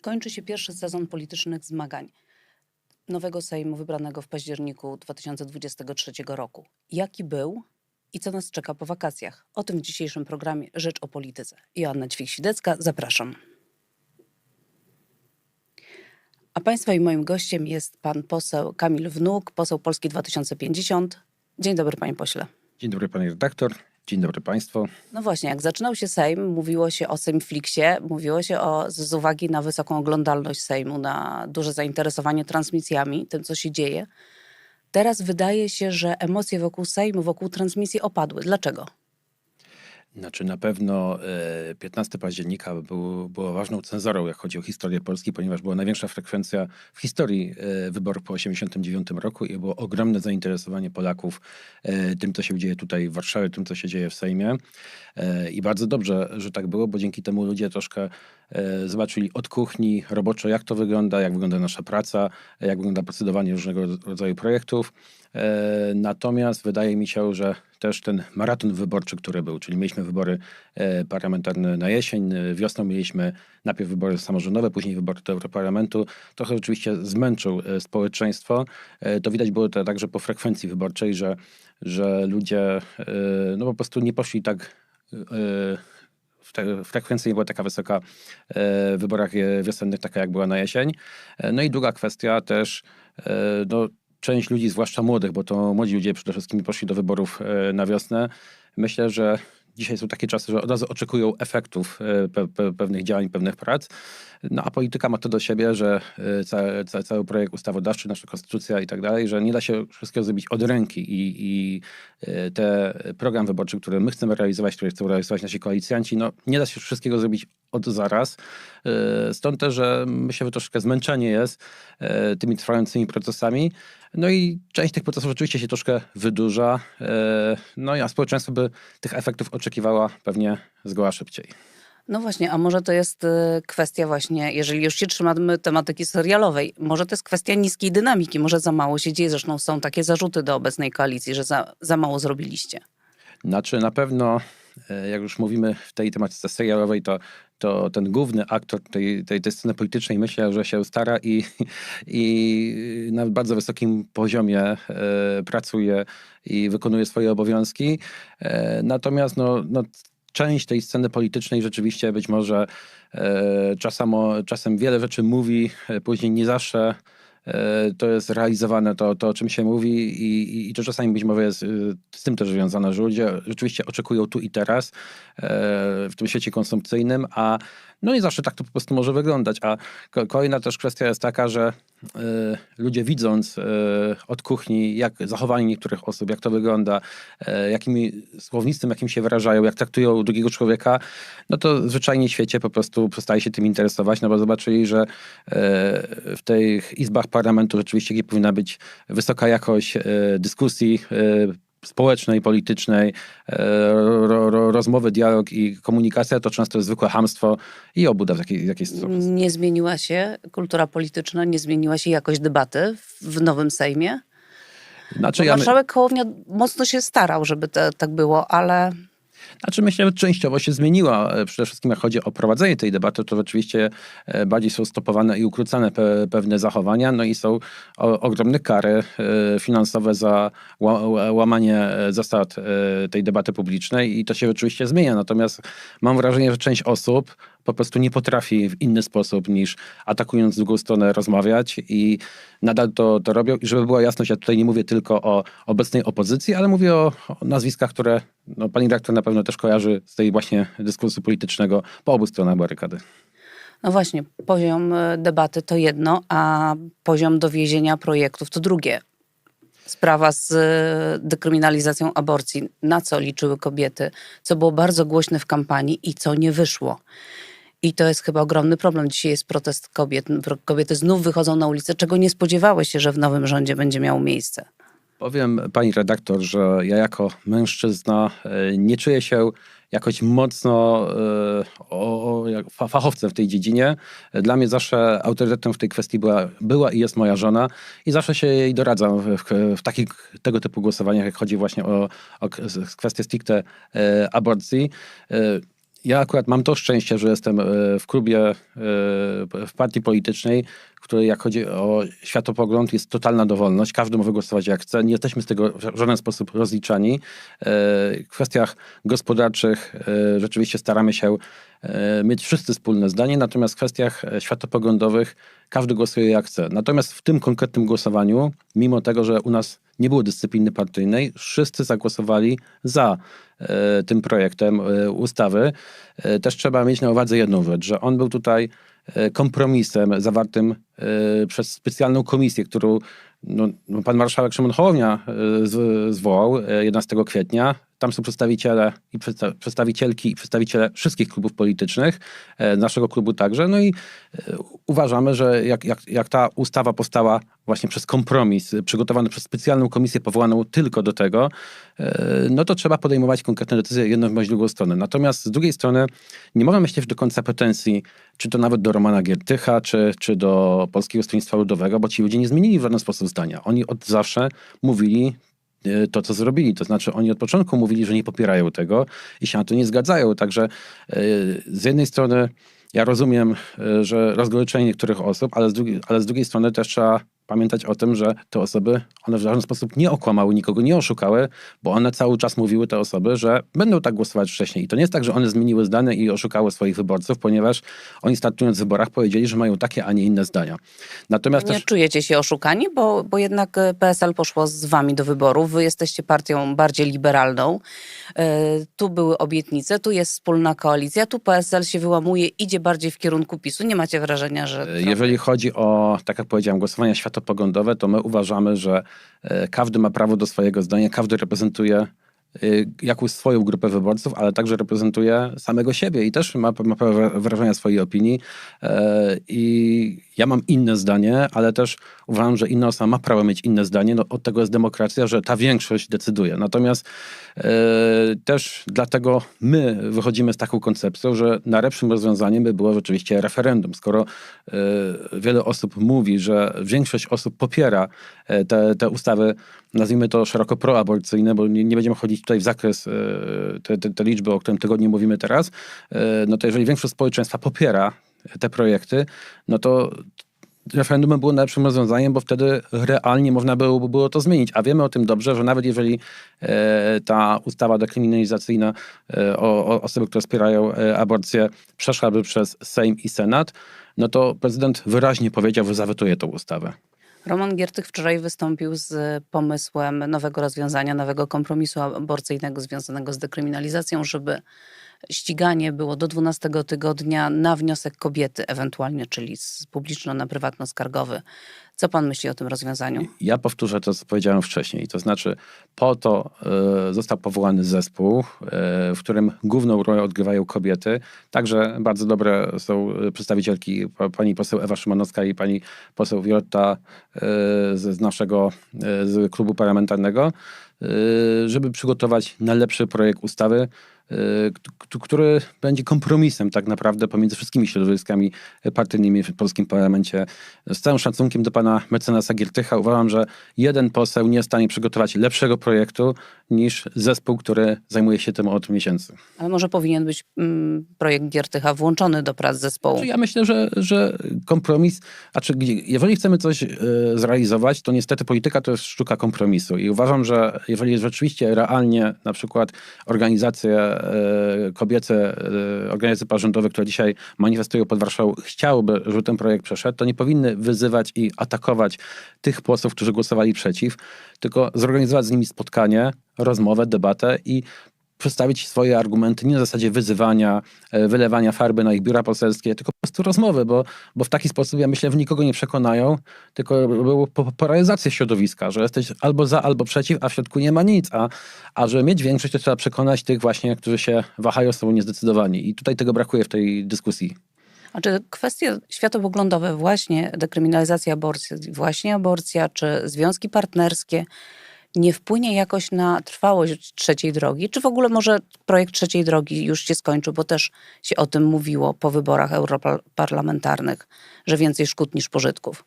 Kończy się pierwszy sezon politycznych zmagań nowego Sejmu wybranego w październiku 2023 roku. Jaki był i co nas czeka po wakacjach? O tym w dzisiejszym programie Rzecz o Polityce. Joanna Ćwik-Sidecka, zapraszam. A Państwa i moim gościem jest pan poseł Kamil Wnuk, poseł Polski 2050. Dzień dobry, panie pośle. Dzień dobry pani redaktor, dzień dobry państwo. No właśnie, jak zaczynał się Sejm, mówiło się o Sejmflixie, mówiło się o, z uwagi na wysoką oglądalność Sejmu, na duże zainteresowanie transmisjami, tym co się dzieje. Teraz wydaje się, że emocje wokół Sejmu, wokół transmisji opadły. Dlaczego? Znaczy na pewno e, 15 października był, było ważną cenzorą, jak chodzi o historię Polski, ponieważ była największa frekwencja w historii e, wyborów po 1989 roku i było ogromne zainteresowanie Polaków e, tym, co się dzieje tutaj w Warszawie, tym, co się dzieje w Sejmie. E, I bardzo dobrze, że tak było, bo dzięki temu ludzie troszkę e, zobaczyli od kuchni roboczo, jak to wygląda, jak wygląda nasza praca, jak wygląda procedowanie różnego rodzaju projektów. E, Natomiast wydaje mi się, że też ten maraton wyborczy, który był, czyli mieliśmy wybory e, parlamentarne na jesień, e, wiosną mieliśmy najpierw wybory samorządowe, później wybory do Europarlamentu, trochę oczywiście zmęczył e, społeczeństwo. E, To widać było to także po frekwencji wyborczej, że, że ludzie e, no po prostu nie poszli tak e, frekwencja nie była taka wysoka e, w wyborach e, wiosennych, taka jak była na jesień. E, No i druga kwestia też, no, część ludzi, zwłaszcza młodych, bo to młodzi ludzie przede wszystkim poszli do wyborów na wiosnę. Myślę, że dzisiaj są takie czasy, że od razu oczekują efektów e, pe, pe, pewnych działań, pewnych prac. No a polityka ma to do siebie, że e, ca, ca, cały projekt ustawodawczy, nasza konstytucja i tak dalej, że nie da się wszystkiego zrobić od ręki i, i e, te program wyborczy, który my chcemy realizować, który chcą realizować nasi koalicjanci, no nie da się wszystkiego zrobić od zaraz. Stąd też, że myślę, że troszkę zmęczenie jest tymi trwającymi procesami. No i część tych procesów rzeczywiście się troszkę wydłuża. e, No i a społeczeństwo by tych efektów oczekiwała pewnie zgoła szybciej. No właśnie, a może to jest y, kwestia właśnie, jeżeli już się trzymamy tematyki serialowej, może to jest kwestia niskiej dynamiki, może za mało się dzieje. Zresztą są takie zarzuty do obecnej koalicji, że za, za mało zrobiliście. Znaczy na pewno, e, jak już mówimy w tej tematyce serialowej, to, to ten główny aktor tej, tej, tej sceny politycznej myślę, że się stara i, i na bardzo wysokim poziomie e, pracuje i wykonuje swoje obowiązki. E, natomiast no, no, część tej sceny politycznej rzeczywiście być może e, czasem, czasem wiele rzeczy mówi, e, później nie zawsze e, to jest realizowane, to, to o czym się mówi i, i, i to czasami być może jest y, z tym też związane, że ludzie rzeczywiście oczekują tu i teraz e, w tym świecie konsumpcyjnym, a no nie zawsze tak to po prostu może wyglądać. A ko- kolejna też kwestia jest taka, że e, ludzie widząc e, od kuchni, jak zachowanie niektórych osób, jak to wygląda, e, jakimi słownictwem, jakim się wyrażają, jak traktują drugiego człowieka, no to zwyczajnie w świecie po prostu przestaje się tym interesować, no bo zobaczyli, że e, w tych izbach parlamentu rzeczywiście nie powinna być wysoka jakość e, dyskusji e, społecznej, politycznej, e, ro, ro, rozmowy, dialog i komunikacja to często jest zwykłe hamstwo i obłuda w jakiej, jakiejś sposób. Nie zmieniła się kultura polityczna, nie zmieniła się jakość debaty w, nowym Sejmie. Znaczy, ja my- marszałek Hołownia mocno się starał, żeby to, tak było, ale Znaczy myślę, że częściowo się zmieniła. E, Przede wszystkim jak chodzi o prowadzenie tej debaty, to rzeczywiście e, bardziej są stopowane i ukrócane pe pewne zachowania, no i są ogromne kary e, finansowe za ła ła- łamanie zasad tej debaty publicznej i to się rzeczywiście zmienia. Natomiast mam wrażenie, że część osób po prostu nie potrafi w inny sposób niż atakując drugą stronę rozmawiać i nadal to, to robią. I żeby była jasność, ja tutaj nie mówię tylko o obecnej opozycji, ale mówię o, o nazwiskach, które no, pani redaktor na pewno też kojarzy z tej właśnie dyskursu politycznego po obu stronach barykady. no właśnie, poziom e, debaty to jedno, a poziom dowiezienia projektów to drugie. Sprawa z e, dekryminalizacją aborcji, na co liczyły kobiety, co było bardzo głośne w kampanii i co nie wyszło. I to jest chyba ogromny problem. Dzisiaj jest protest kobiet. Kobiety znów wychodzą na ulicę, czego nie spodziewały się, że w nowym rządzie będzie miało miejsce. Powiem pani redaktor, że ja jako mężczyzna e, nie czuję się jakoś mocno e, o, o, fachowcem w tej dziedzinie. Dla mnie zawsze autorytetem w tej kwestii była, była i jest moja żona i zawsze się jej doradzam w, w, takich tego typu głosowaniach, jak chodzi właśnie o, o kwestię stricte e, aborcji. Ja akurat mam to szczęście, że jestem e, w klubie, e, w partii politycznej, w której jak chodzi o światopogląd jest totalna dowolność. Każdy może głosować jak chce. Nie jesteśmy z tego w żaden sposób rozliczani. E, W kwestiach gospodarczych rzeczywiście staramy się mieć wszyscy wspólne zdanie, natomiast w kwestiach e, światopoglądowych każdy głosuje jak chce. Natomiast w tym konkretnym głosowaniu, mimo tego, że u nas nie było dyscypliny partyjnej, wszyscy zagłosowali za e, tym projektem e, ustawy. E, też trzeba mieć na uwadze jedną rzecz, że on był tutaj e, kompromisem zawartym e, przez specjalną komisję, którą no, pan marszałek Szymon Hołownia e, zwołał e, 11 kwietnia. Tam są przedstawiciele i przedsta- przedstawicielki i przedstawiciele wszystkich klubów politycznych, e, naszego klubu także. No i e, uważamy, że jak, jak, jak ta ustawa powstała właśnie przez kompromis, przygotowany przez specjalną komisję powołaną tylko do tego, e, no to trzeba podejmować konkretne decyzje jedną bądź drugą stronę. Natomiast z drugiej strony nie można myśleć do końca pretensji, czy to nawet do Romana Giertycha, czy, czy do Polskiego Stronnictwa Ludowego, bo ci ludzie nie zmienili w żaden sposób zdania. Oni od zawsze mówili to, co zrobili. To znaczy, oni od początku mówili, że nie popierają tego i się na to nie zgadzają. Także e, z jednej strony ja rozumiem, e, że rozgoryczenie niektórych osób, ale z, drugiej, ale z drugiej strony też trzeba pamiętać o tym, że te osoby, one w żaden sposób nie okłamały, nikogo nie oszukały, bo one cały czas mówiły te osoby, że będą tak głosować wcześniej. I to nie jest tak, że one zmieniły zdanie i oszukały swoich wyborców, ponieważ oni startując w wyborach powiedzieli, że mają takie, a nie inne zdania. Natomiast Nie też... czujecie się oszukani, bo, bo jednak e, PSL poszło z wami do wyborów. Wy jesteście partią bardziej liberalną. E, Tu były obietnice, tu jest wspólna koalicja, tu PSL się wyłamuje, idzie bardziej w kierunku PiSu. Nie macie wrażenia, że... trochę- Jeżeli chodzi o, tak jak powiedziałem, głosowania światopoglądowe, to my uważamy, że e, każdy ma prawo do swojego zdania, każdy reprezentuje jakąś swoją grupę wyborców, ale także reprezentuje samego siebie i też ma, ma prawo wyrażania swojej opinii. E, I ja mam inne zdanie, ale też uważam, że inna osoba ma prawo mieć inne zdanie. No, od tego jest demokracja, że ta większość decyduje. Natomiast e, też dlatego my wychodzimy z taką koncepcją, że najlepszym rozwiązaniem by było rzeczywiście referendum. Skoro e, wiele osób mówi, że większość osób popiera te, te ustawy, nazwijmy to szeroko proaborcyjne, bo nie, nie będziemy chodzić tutaj w zakres e, te, te, te liczby, o którym tygodniu mówimy teraz, e, no to jeżeli większość społeczeństwa popiera te projekty, no to referendum by było najlepszym rozwiązaniem, bo wtedy realnie można było, było to zmienić. A wiemy o tym dobrze, że nawet jeżeli e, ta ustawa dekryminalizacyjna o, o osoby, które wspierają aborcję, przeszłaby przez Sejm i Senat, no to prezydent wyraźnie powiedział, że zawetuje tą ustawę. Roman Giertych wczoraj wystąpił z pomysłem nowego rozwiązania, nowego kompromisu aborcyjnego związanego z dekryminalizacją, żeby ściganie było do 12 tygodnia na wniosek kobiety ewentualnie, czyli z publiczno na prywatno-skargowy. Co pan myśli o tym rozwiązaniu? Ja powtórzę to, co powiedziałem wcześniej. To znaczy, po to e, został powołany zespół, e, w którym główną rolę odgrywają kobiety. Także bardzo dobre są e, przedstawicielki, pa- pani poseł Ewa Szymanowska i pani poseł Violetta e, z, naszego z klubu parlamentarnego, żeby przygotować najlepszy projekt ustawy, który będzie kompromisem tak naprawdę pomiędzy wszystkimi środowiskami partyjnymi w polskim parlamencie. Z całym szacunkiem do pana mecenasa Giertycha uważam, że jeden poseł nie jest w stanie przygotować lepszego projektu niż zespół, który zajmuje się tym od miesięcy. Ale może powinien być mm, projekt Giertycha włączony do prac zespołu. Znaczy, Ja myślę, że, że kompromis, znaczy gdzie- jeżeli chcemy coś e, zrealizować, to niestety polityka to jest sztuka kompromisu i uważam, że jeżeli rzeczywiście realnie na przykład organizacje e, kobiece, e, organizacje pozarządowe, które dzisiaj manifestują pod Warszawą, chciałyby, żeby ten projekt przeszedł, to nie powinny wyzywać i atakować tych posłów, którzy głosowali przeciw, tylko zorganizować z nimi spotkanie, rozmowę, debatę i przedstawić swoje argumenty nie na zasadzie wyzywania, e, wylewania farby na ich biura poselskie, tylko po prostu rozmowy, bo, bo w taki sposób, ja myślę, w nikogo nie przekonają, tylko było po- polaryzację środowiska, że jesteś albo za, albo przeciw, a w środku nie ma nic, a, a żeby mieć większość, to trzeba przekonać tych właśnie, którzy się wahają, są niezdecydowani i tutaj tego brakuje w tej dyskusji. A czy kwestie światopoglądowe, właśnie dekryminalizacja aborcji, właśnie aborcja, czy związki partnerskie, nie wpłynie jakoś na trwałość trzeciej drogi? Czy w ogóle może projekt trzeciej drogi już się skończył, bo też się o tym mówiło po wyborach europarlamentarnych, że więcej szkód niż pożytków?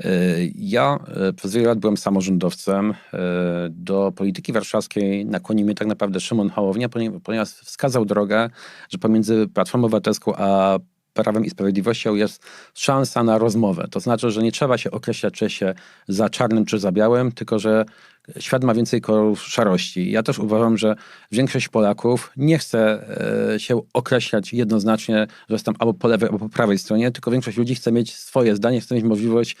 E, Ja e, przez wiele lat byłem samorządowcem. E, Do polityki warszawskiej nakłonił mnie tak naprawdę Szymon Hołownia, ponie- ponieważ wskazał drogę, że pomiędzy Platformą Obywatelską a Prawem i Sprawiedliwością jest szansa na rozmowę. To znaczy, że nie trzeba się określać, czy się za czarnym, czy za białym, tylko że świat ma więcej kolorów szarości. Ja też uważam, że większość Polaków nie chce e, się określać jednoznacznie, że jestem albo po lewej, albo po prawej stronie, tylko większość ludzi chce mieć swoje zdanie, chce mieć możliwość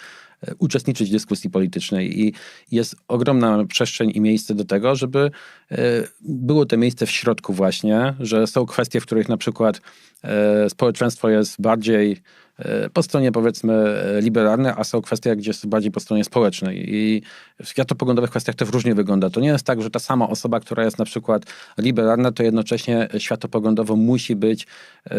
uczestniczyć w dyskusji politycznej i jest ogromna przestrzeń i miejsce do tego, żeby e, było to miejsce w środku właśnie, że są kwestie, w których na przykład e, społeczeństwo jest bardziej e, po stronie powiedzmy e, liberalnej, a są kwestie, gdzie jest bardziej po stronie społecznej. I w światopoglądowych kwestiach to różnie wygląda. To nie jest tak, że ta sama osoba, która jest na przykład liberalna, to jednocześnie światopoglądowo musi być e,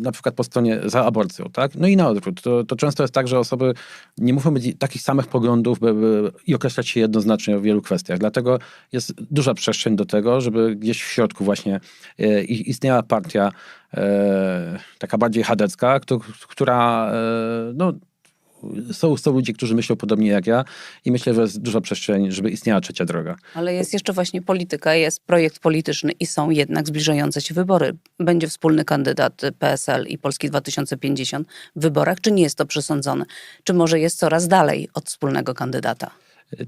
na przykład po stronie za aborcją, tak? No i na odwrót. To, to często jest tak, że osoby nie muszą mieć takich samych poglądów by, by, i określać się jednoznacznie w wielu kwestiach. Dlatego jest duża przestrzeń do tego, żeby gdzieś w środku właśnie i- istniała partia e, taka bardziej chadecka, któ- która no, są, są ludzie, którzy myślą podobnie jak ja i myślę, że jest duża przestrzeń, żeby istniała trzecia droga. Ale jest jeszcze właśnie polityka, jest projekt polityczny i są jednak zbliżające się wybory. Będzie wspólny kandydat PSL i Polski 2050 w wyborach, czy nie jest to przesądzone? Czy może jest coraz dalej od wspólnego kandydata?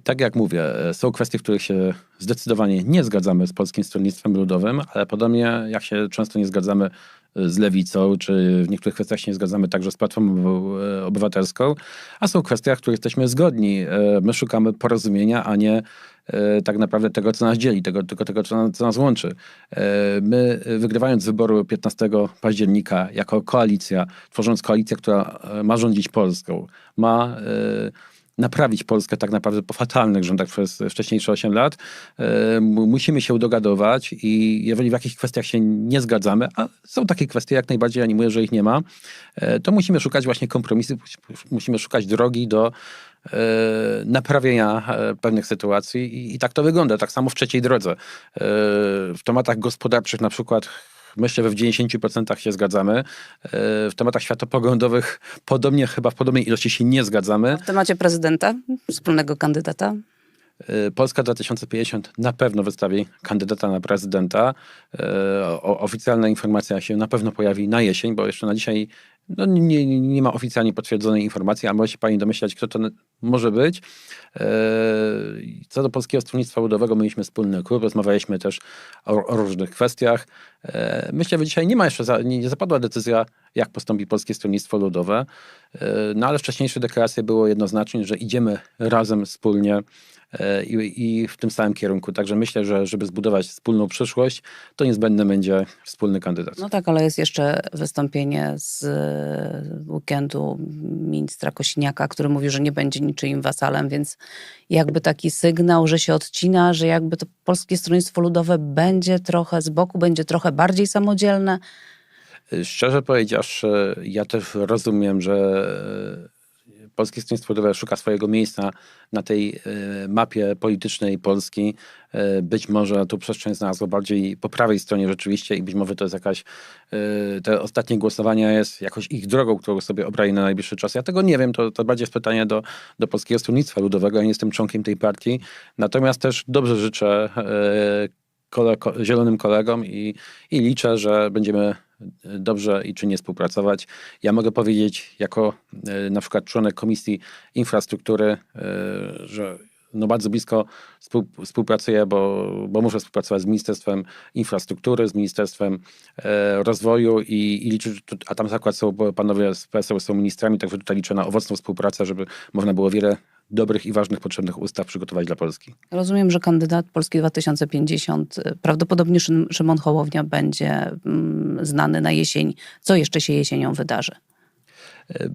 Tak jak mówię, są kwestie, w których się zdecydowanie nie zgadzamy z Polskim Stronnictwem Ludowym, ale podobnie jak się często nie zgadzamy z Lewicą, czy w niektórych kwestiach się nie zgadzamy także z Platformą Obywatelską, a są kwestie, w których jesteśmy zgodni. E, My szukamy porozumienia, a nie e, tak naprawdę tego, co nas dzieli, tego, tylko tego, co nas, co nas łączy. E, My, wygrywając wybory 15 października jako koalicja, tworząc koalicję, która ma rządzić Polską, ma naprawić Polskę tak naprawdę po fatalnych rządach przez wcześniejsze 8 lat, e, musimy się dogadować i jeżeli w jakichś kwestiach się nie zgadzamy, a są takie kwestie, jak najbardziej, mówię, że ich nie ma, e, to musimy szukać właśnie kompromisów, musimy szukać drogi do e, naprawienia pewnych sytuacji i, tak to wygląda. Tak samo w trzeciej drodze. W tematach gospodarczych na przykład Myślę, że w 90% się zgadzamy. E, W tematach światopoglądowych podobnie, chyba w podobnej ilości się nie zgadzamy. W temacie prezydenta, wspólnego kandydata? E, Polska 2050 na pewno wystawi kandydata na prezydenta. E, o- Oficjalna informacja się na pewno pojawi na jesień, bo jeszcze na dzisiaj no, nie, nie ma oficjalnie potwierdzonej informacji, a może się pani domyślać, kto to może być. E, Co do Polskiego Stronnictwa Ludowego, mieliśmy wspólny klub, rozmawialiśmy też o, o różnych kwestiach. Myślę, że dzisiaj nie ma jeszcze, za, nie, zapadła decyzja, jak postąpi Polskie Stronnictwo Ludowe, no ale wcześniejsze deklaracje było jednoznacznie, że idziemy razem, wspólnie i, i w tym samym kierunku. Także myślę, że żeby zbudować wspólną przyszłość, to niezbędny będzie wspólny kandydat. No tak, ale jest jeszcze wystąpienie z e, weekendu ministra Kosiniaka, który mówi, że nie będzie niczyim wasalem, więc jakby taki sygnał, że się odcina, że jakby to Polskie Stronnictwo Ludowe będzie trochę z boku, będzie trochę bardziej samodzielne. Szczerze powiedziawszy, ja też rozumiem, że e, Polskie Stronnictwo Ludowe szuka swojego miejsca na tej e, mapie politycznej Polski. E, Być może tu przestrzeń znalazła bardziej po prawej stronie rzeczywiście i być może to jest jakaś, e, te ostatnie głosowania jest jakoś ich drogą, którą sobie obrali na najbliższy czas. Ja tego nie wiem, to, to bardziej jest pytanie do, do Polskiego Stronnictwa Ludowego. Ja nie jestem członkiem tej partii, natomiast też dobrze życzę zielonym kolegom i, i liczę, że będziemy dobrze i czynnie współpracować. Ja mogę powiedzieć jako e, na przykład członek Komisji Infrastruktury, e, że no bardzo blisko współ, współpracuję, bo, bo muszę współpracować z Ministerstwem Infrastruktury, z Ministerstwem e, Rozwoju i, i liczę, a tam zakład są, panowie z PSL są ministrami, także tutaj liczę na owocną współpracę, żeby można było wiele dobrych i ważnych, potrzebnych ustaw przygotować dla Polski. Rozumiem, że kandydat Polski 2050, e, prawdopodobnie Szym- Szymon Hołownia będzie mm, znany na jesień. Co jeszcze się jesienią wydarzy?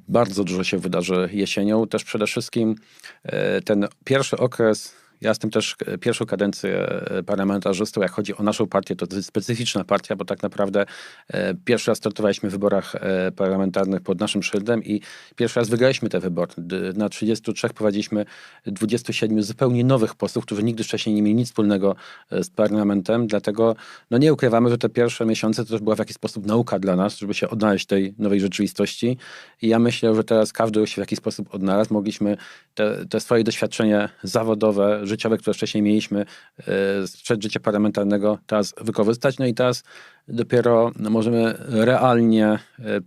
Bardzo dużo się wydarzy jesienią. Też przede wszystkim e, ten pierwszy okres Ja jestem też e, pierwszą kadencję e, parlamentarzystą. Jak chodzi o naszą partię, to to jest specyficzna partia, bo tak naprawdę e, pierwszy raz startowaliśmy w wyborach parlamentarnych pod naszym szyldem i pierwszy raz wygraliśmy te wybory. Na 33 prowadziliśmy 27 zupełnie nowych posłów, którzy nigdy wcześniej nie mieli nic wspólnego z parlamentem, dlatego no nie ukrywamy, że te pierwsze miesiące to też była w jakiś sposób nauka dla nas, żeby się odnaleźć w tej nowej rzeczywistości i ja myślę, że teraz każdy się w jakiś sposób odnalazł. Mogliśmy te, te swoje doświadczenie zawodowe, życiowe, które wcześniej mieliśmy e, sprzed życia parlamentarnego, teraz wykorzystać. No i teraz dopiero możemy realnie e,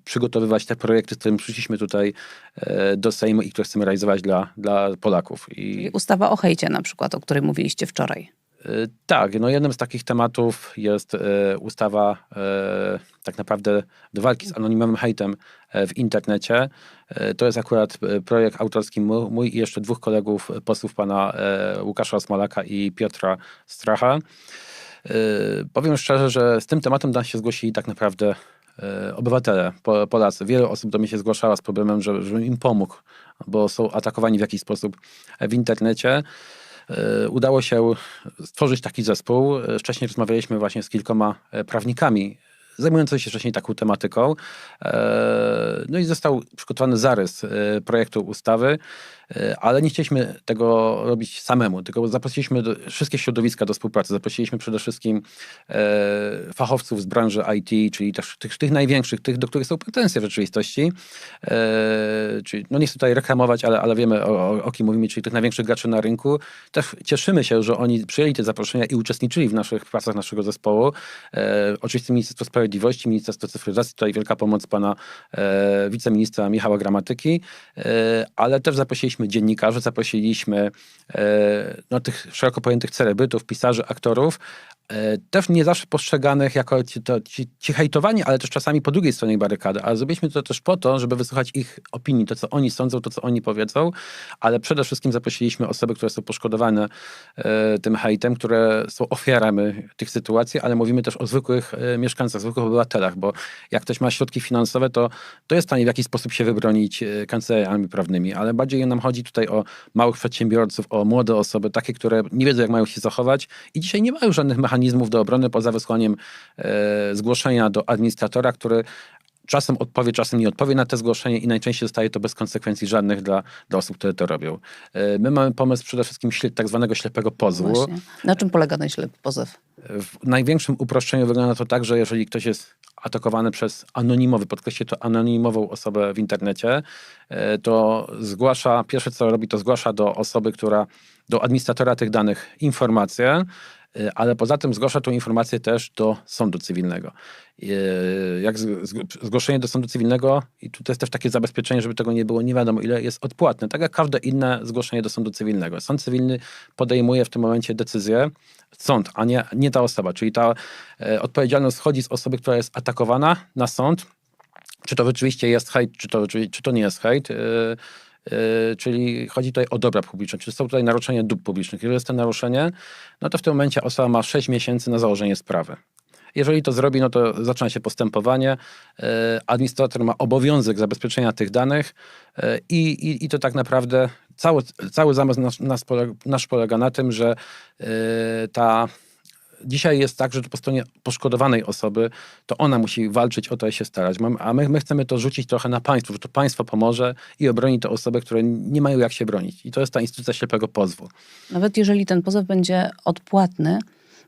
przygotowywać te projekty, z którymi przyszliśmy tutaj e, do Sejmu i które chcemy realizować dla, dla Polaków. I Ustawa o hejcie na przykład, o której mówiliście wczoraj. Tak, no jednym z takich tematów jest ustawa tak naprawdę do walki z anonimowym hejtem w internecie. E, to jest akurat e, projekt autorski mój, i jeszcze dwóch kolegów e, posłów, pana Łukasza Osmalaka i Piotra Stracha. Powiem szczerze, że z tym tematem nas się zgłosili tak naprawdę obywatele, po, Polacy. Wiele osób do mnie się zgłaszała z problemem, że, żebym im pomógł, bo są atakowani w jakiś sposób w internecie. Udało się stworzyć taki zespół. Wcześniej rozmawialiśmy właśnie z kilkoma prawnikami zajmującymi się wcześniej taką tematyką. E, No i został przygotowany zarys e, projektu ustawy, ale nie chcieliśmy tego robić samemu, tylko zaprosiliśmy do, wszystkie środowiska do współpracy. Zaprosiliśmy przede wszystkim e, fachowców z branży IT, czyli też tych, tych największych, tych, do których są pretensje w rzeczywistości. E, czyli, no nie chcę tutaj reklamować, ale, ale wiemy o, o, o kim mówimy, czyli tych największych graczy na rynku. Też cieszymy się, że oni przyjęli te zaproszenia i uczestniczyli w naszych pracach naszego zespołu. E, oczywiście Ministerstwo Sprawiedliwości, Ministerstwo Cyfryzacji, tutaj wielka pomoc pana e, wiceministra Michała Gramatyki, e, ale też zaprosiliśmy dziennikarzy, zaprosiliśmy no, tych szeroko pojętych celebrytów, pisarzy, aktorów, też nie zawsze postrzeganych jako ci, to, ci, ci hejtowani, ale też czasami po drugiej stronie barykady. Ale zrobiliśmy to też po to, żeby wysłuchać ich opinii, to co oni sądzą, to co oni powiedzą, ale przede wszystkim zaprosiliśmy osoby, które są poszkodowane e, tym hejtem, które są ofiarami tych sytuacji, ale mówimy też o zwykłych e, mieszkańcach, zwykłych obywatelach, bo jak ktoś ma środki finansowe, to, to jest w stanie w jakiś sposób się wybronić e, kancelariami prawnymi, ale bardziej nam chodzi tutaj o małych przedsiębiorców, o młode osoby, takie, które nie wiedzą, jak mają się zachować i dzisiaj nie mają żadnych mechanizmów do obrony poza wysłaniem e, zgłoszenia do administratora, który czasem odpowie, czasem nie odpowie na te zgłoszenie i najczęściej zostaje to bez konsekwencji żadnych dla, dla osób, które to robią. E, My mamy pomysł przede wszystkim tak zwanego ślepego pozwu. Właśnie. Na czym polega ten ślepy pozew? W największym uproszczeniu wygląda to tak, że jeżeli ktoś jest atakowany przez anonimowy, podkreślę to anonimową osobę w internecie, e, to zgłasza, pierwsze co robi, to zgłasza do osoby, która, do administratora tych danych informację, ale poza tym zgłasza tą informację też do sądu cywilnego. E, Jak zgłoszenie do sądu cywilnego, i tu jest też takie zabezpieczenie, żeby tego nie było nie wiadomo ile, jest odpłatne, tak jak każde inne zgłoszenie do sądu cywilnego. Sąd cywilny podejmuje w tym momencie decyzję, sąd, a nie, nie ta osoba, czyli ta e, odpowiedzialność schodzi z osoby, która jest atakowana na sąd, czy to rzeczywiście jest hejt, czy to, czy, czy to nie jest hejt. Yy, czyli chodzi tutaj o dobra publiczne, czy są tutaj naruszenia dóbr publicznych. Jeżeli jest to naruszenie, no to w tym momencie osoba ma 6 miesięcy na założenie sprawy. Jeżeli to zrobi, no to zaczyna się postępowanie. Yy, Administrator ma obowiązek zabezpieczenia tych danych yy, i, i, i to tak naprawdę cały, cały zamysł nasz, nasz, polega, na tym, że ta Dzisiaj jest tak, że po stronie poszkodowanej osoby to ona musi walczyć o to i się starać. A my, my chcemy to rzucić trochę na państwo, że to państwo pomoże i obroni te osoby, które nie mają jak się bronić. I to jest ta instytucja ślepego pozwu. Nawet jeżeli ten pozew będzie odpłatny,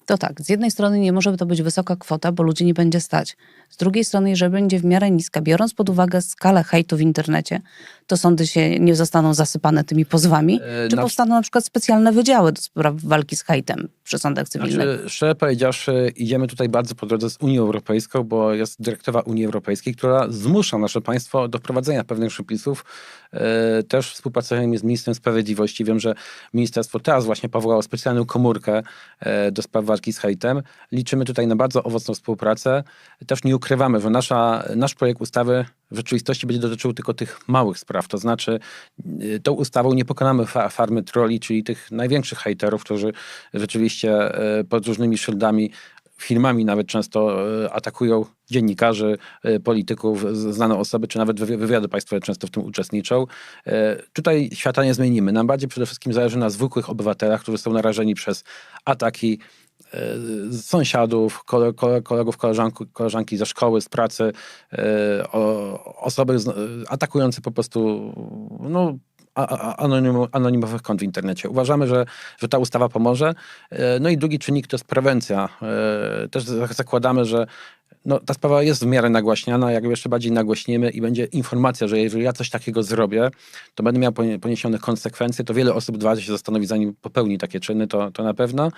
to tak, z jednej strony nie może to być wysoka kwota, bo ludzi nie będzie stać. Z drugiej strony, jeżeli będzie w miarę niska, biorąc pod uwagę skalę hejtu w internecie, to sądy się nie zostaną zasypane tymi pozwami, E, czy na- powstaną na przykład specjalne wydziały do spraw walki z hejtem przy sądach cywilnych. Znaczy, szczerze powiedziawszy, idziemy tutaj bardzo po drodze z Unią Europejską, bo jest dyrektywa Unii Europejskiej, która zmusza nasze państwo do wprowadzenia pewnych przepisów. E, Też współpracujemy z Ministrem Sprawiedliwości. Wiem, że ministerstwo teraz właśnie powołało specjalną komórkę e, do spraw walki z hejtem. Liczymy tutaj na bardzo owocną współpracę. Też nie ukrywamy, że nasza, nasz projekt ustawy w rzeczywistości będzie dotyczył tylko tych małych spraw. To znaczy, y, tą ustawą nie pokonamy fa- farmy troli, czyli tych największych hejterów, którzy rzeczywiście y, pod różnymi szyldami filmami nawet często e, atakują dziennikarzy, polityków, znane osoby, czy nawet wywi- wywiady państwowe często w tym uczestniczą. Tutaj świata nie zmienimy. Nam bardziej przede wszystkim zależy na zwykłych obywatelach, którzy są narażeni przez ataki z sąsiadów, kole, kole, kolegów, koleżanki, ze szkoły, z pracy, e, osoby atakujące po prostu no, anonimowych kont w internecie. Uważamy, że, że ta ustawa pomoże. E, No i drugi czynnik to jest prewencja. E, Też za- zakładamy, że no, ta sprawa jest w miarę nagłaśniana, jak jeszcze bardziej nagłośnimy i będzie informacja, że jeżeli ja coś takiego zrobię, to będę miał ponie- poniesione konsekwencje, to wiele osób dwa razy się zastanowi, zanim popełni takie czyny, to, to na pewno.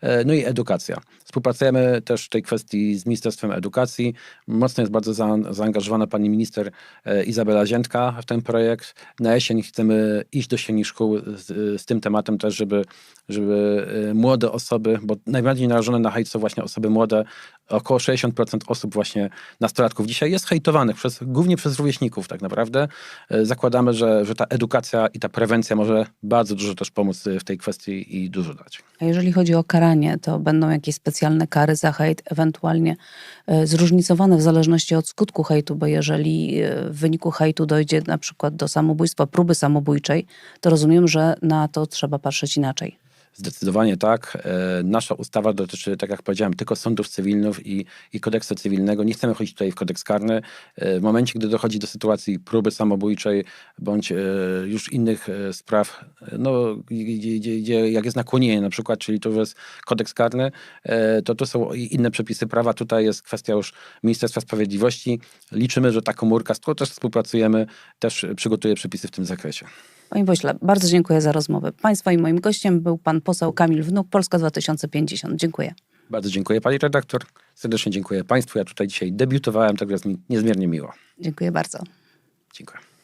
E, No i edukacja. Współpracujemy też w tej kwestii z Ministerstwem Edukacji. Mocno jest bardzo za, zaangażowana pani minister e, Izabela Ziętka w ten projekt. Na jesień chcemy iść do sieni szkół z, z tym tematem też, żeby, żeby e, młode osoby, bo najbardziej narażone na hejt są właśnie osoby młode, około 60% osób właśnie nastolatków dzisiaj jest hejtowanych przez, głównie przez rówieśników tak naprawdę. E, Zakładamy, że, że ta edukacja i ta prewencja może bardzo dużo też pomóc e, w tej kwestii i dużo dać. A jeżeli chodzi o karanie, to będą jakieś specjalne kary za hejt, ewentualnie e, zróżnicowane w zależności od skutku hejtu, bo jeżeli w wyniku hejtu dojdzie na przykład do samobójstwa, próby samobójczej, to rozumiem, że na to trzeba patrzeć inaczej. Zdecydowanie tak. E, Nasza ustawa dotyczy, tak jak powiedziałem, tylko sądów cywilnych i, i kodeksu cywilnego. Nie chcemy chodzić tutaj w kodeks karny. E, W momencie, gdy dochodzi do sytuacji próby samobójczej bądź e, już innych spraw, no, gdzie, gdzie, jak jest nakłonienie na przykład, czyli to jest kodeks karny, to to są inne przepisy prawa. Tutaj jest kwestia już Ministerstwa Sprawiedliwości. Liczymy, że ta komórka, z którą też współpracujemy, też przygotuje przepisy w tym zakresie. Panie pośle, bardzo dziękuję za rozmowę. Państwa i moim gościem był pan poseł Kamil Wnuk, Polska 2050. Dziękuję. Bardzo dziękuję pani redaktor. Serdecznie dziękuję państwu. Ja tutaj dzisiaj debiutowałem, tak jest mi niezmiernie miło. Dziękuję bardzo. Dziękuję.